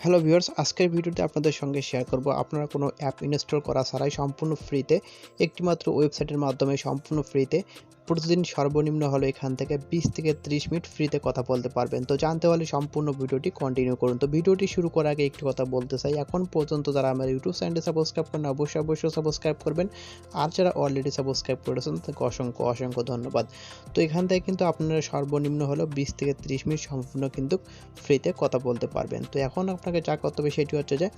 Hello viewers আজকের ভিডিওতে আপনাদের সঙ্গে শেয়ার করব আপনারা কোনো অ্যাপ ইনস্টল করা ছাড়াই সম্পূর্ণ ফ্রিতে একটিমাত্র ওয়েবসাইটের মাধ্যমে সম্পূর্ণ ফ্রিতে প্রতিদিন সর্বনিম্ন হলো এখান থেকে বিশ থেকে ত্রিশ মিনিট ফ্রিতে কথা বলতে পারবেন। তো জানতে হলে সম্পূর্ণ ভিডিওটি কন্টিনিউ করুন। তো ভিডিওটি শুরু করার আগে একটি কথা বলতে চাই। এখন পর্যন্ত যারা আমার ইউটিউব চ্যানেলটি সাবস্ক্রাইব করেন অবশ্যই অবশ্যই সাবস্ক্রাইব করবেন। আর যারা অলরেডি সাবস্ক্রাইব করেছেন তাকে অসংখ্য অসংখ্য ধন্যবাদ। তো এখান থেকে কিন্তু আপনারা সর্বনিম্ন হলো বিশ থেকে ত্রিশ মিনিট সম্পূর্ণ কিন্তু ফ্রিতে কথা বলতে পারবেন। তো এখন আপনাকে যা করতে হবে সেটি হচ্ছে যে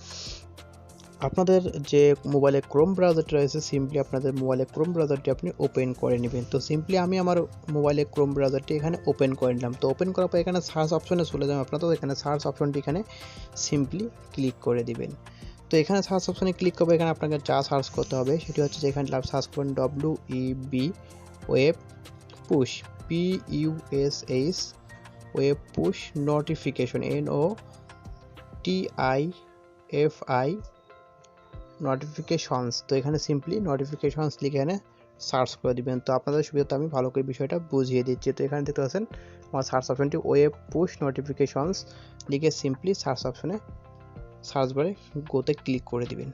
আপনাদের যে মোবাইলে ক্রোম ব্রাউজারটি রয়েছে সিম্পলি আপনাদের মোবাইলে ক্রোম ব্রাউজারটি আপনি ওপেন করে নেবেন। তো সিম্পলি আমি আমার মোবাইলে ক্রোম ব্রাউজারটি এখানে ওপেন করে নিলাম। তো ওপেন করার পর এখানে সার্চ অপশনে চলে যাবেন আপনারা তো এখানে সার্চ অপশনটি এখানে সিম্পলি ক্লিক করে দিবেন। তো এখানে সার্চ অপশনে ক্লিক করবে, এখানে আপনাকে যা সার্চ করতে হবে সেটি হচ্ছে যে এখানে সার্চ করবেন W E B web push P U S H web push notification N O T I F I notifications তো এখানে সিম্পলি নোটিফিকেশনস লিখে এখানে সার্চ করে দিবেন। তো আপনাদের সুবিধাতে আমি ভালো করে বিষয়টা বুঝিয়ে দিচ্ছি। তো এখানে দেখতে পাচ্ছেন, আমার সার্চ অপশনটি ওয়েব পুশ নোটিফিকেশনস লিখে সিম্পলি সার্চ অপশনে সার্চ বারে গোতে ক্লিক করে দিবেন।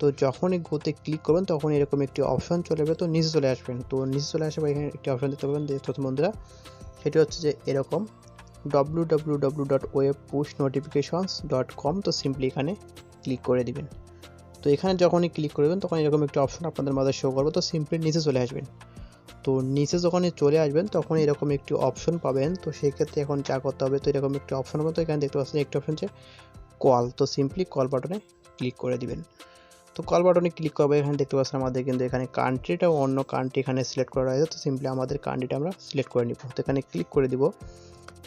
তো যখনই গোতে ক্লিক করবেন, তখন এরকম একটি অপশন চলে যাবে। তো নিচে চলে আসবেন। তো নিচে চলে আসবে এখানে একটি অপশন দেখতে পাবেন, দেখতে বন্ধুরা, সেটি হচ্ছে যে এরকম W W W dot web push notifications dot com তো সিম্পলি এখানে ক্লিক করে দিবেন। তো এখানে যখনই ক্লিক করবেন, তখন এরকম একটি অপশন আপনাদের মাঝে শো করবে। তো সিম্পলি নিচে চলে আসবেন। তো নিচে যখনই চলে আসবেন তখন এরকম একটি অপশন পাবেন। তো সেই ক্ষেত্রে এখন যা করতে হবে, তো এরকম একটি অপশন হবে। তো এখানে দেখতে পাচ্ছেন একটি অপশন যে কল তো সিম্পলি কল বাটনে ক্লিক করে দিবেন। তো কল বাটনে ক্লিক করবে, এখানে দেখতে পাচ্ছেন আমাদের কিন্তু এখানে কান্ট্রিটা অন্য কান্ট্রি এখানে সিলেক্ট করা রয়েছে তো সিম্পলি আমাদের কান্ট্রিটা আমরা সিলেক্ট করে নিব। তো এখানে ক্লিক করে দিব।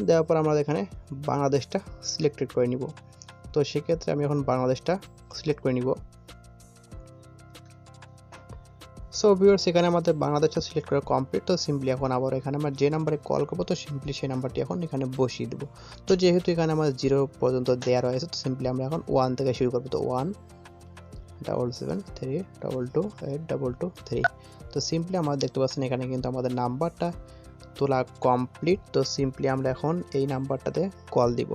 দেওয়ার পর আমরা এখানে বাংলাদেশটা সিলেক্টেড করে নিব। তো সেক্ষেত্রে আমি এখন বাংলাদেশটা সিলেক্ট করে নিব। সো ভিউয়ার্স এখানে আমাদের বাংলাদেশটা সিলেক্ট করা কমপ্লিট তো সিম্পলি এখন আবার এখানে আমরা যে নাম্বারে কল করব, তো সিম্পলি সেই নাম্বারটি এখন এখানে বসিয়ে দেবো। তো যেহেতু এখানে আমাদের জিরো পর্যন্ত দেওয়া রয়েছে, তো সিম্পলি আমরা এখন ওয়ান থেকে শুরু করব। তো one double seven three double two eight double two three তো সিম্পলি আমরা দেখতে পাচ্ছেন এখানে কিন্তু আমাদের নাম্বারটা তোলা কমপ্লিট তো সিম্পলি আমরা এখন এই নাম্বারটাতে কল দিব।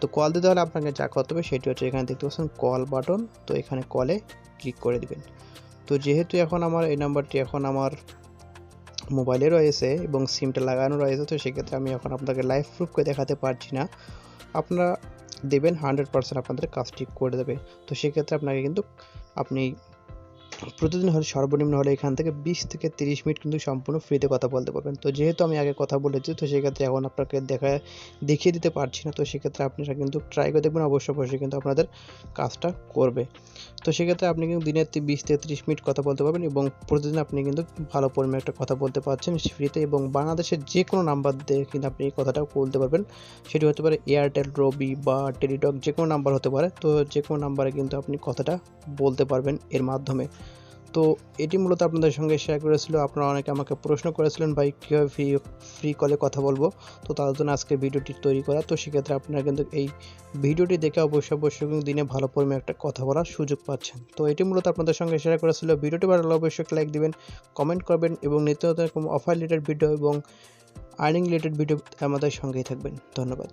তো কল দিতে হলে আপনাকে যা করতে হবে, সেটি হচ্ছে এখানে দেখতে পাচ্ছেন কল বাটন তো এখানে কলে ক্লিক করে দিবেন। তো যেহেতু এখন আমার, এই নাম্বারটি এখন আমার মোবাইলে রয়েছে এবং সিমটা লাগানো রয়েছে, তো সেক্ষেত্রে আমি এখন আপনাকে লাইভ প্রুফ করে দেখাতে পারছি না। আপনারা দেবেন হান্ড্রেড পার্সেন্ট আপনাদের কাজটি করে দেবে। তো সেক্ষেত্রে আপনাকে কিন্তু আপনি প্রতিদিন হলে সর্বনিম্ন হলে এখান থেকে বিশ থেকে তিরিশ মিনিট কিন্তু সম্পূর্ণ ফ্রিতে কথা বলতে পারবেন। তো যেহেতু আমি আগে কথা বলেছি, তো সেক্ষেত্রে এখন আপনাকে দেখা, দেখিয়ে দিতে পারছি না। তো সেক্ষেত্রে আপনারা কিন্তু ট্রাই করে দেখবেন, অবশ্যই অবশ্যই কিন্তু আপনাদের কাজটা করবে। তো সেক্ষেত্রে আপনি কিন্তু দিনের বিশ থেকে তিরিশ মিনিট কথা বলতে পারবেন এবং প্রতিদিন আপনি কিন্তু ভালো পরিমাণে একটা কথা বলতে পারছেন ফ্রিতে এবং বাংলাদেশের যে কোনো নাম্বার দিয়ে কিন্তু আপনি এই কথাটা বলতে পারবেন। সেটি হতে পারে এয়ারটেল রবি বা টেলিটক যে কোনো নাম্বার হতে পারে। তো যে কোনো নাম্বারে কিন্তু আপনি কথাটা বলতে পারবেন এর মাধ্যমে। তো এটি মূলত আপনাদের সঙ্গে শেয়ার করেছিল। আপনারা অনেকে আমাকে প্রশ্ন করেছিলেন, ভাই, কীভাবে ফ্রি ফ্রি কলে কথা বলব? তো তার জন্য আজকে ভিডিওটি তৈরি করা। তো সেক্ষেত্রে আপনারা কিন্তু এই ভিডিওটি দেখে অবশ্যই অবশ্যই কিন্তু দিনে ভালো পরিমাণে একটা কথা বলার সুযোগ পাচ্ছেন। তো এটি মূলত আপনাদের সঙ্গে শেয়ার করেছিল। ভিডিওটি ভালো অবশ্যই লাইক দিবেন কমেন্ট করবেন এবং নিত্য অফার রিলেটেড ভিডিও এবং আর্নিং রিলেটেড ভিডিও আমাদের সঙ্গেই থাকবেন। ধন্যবাদ।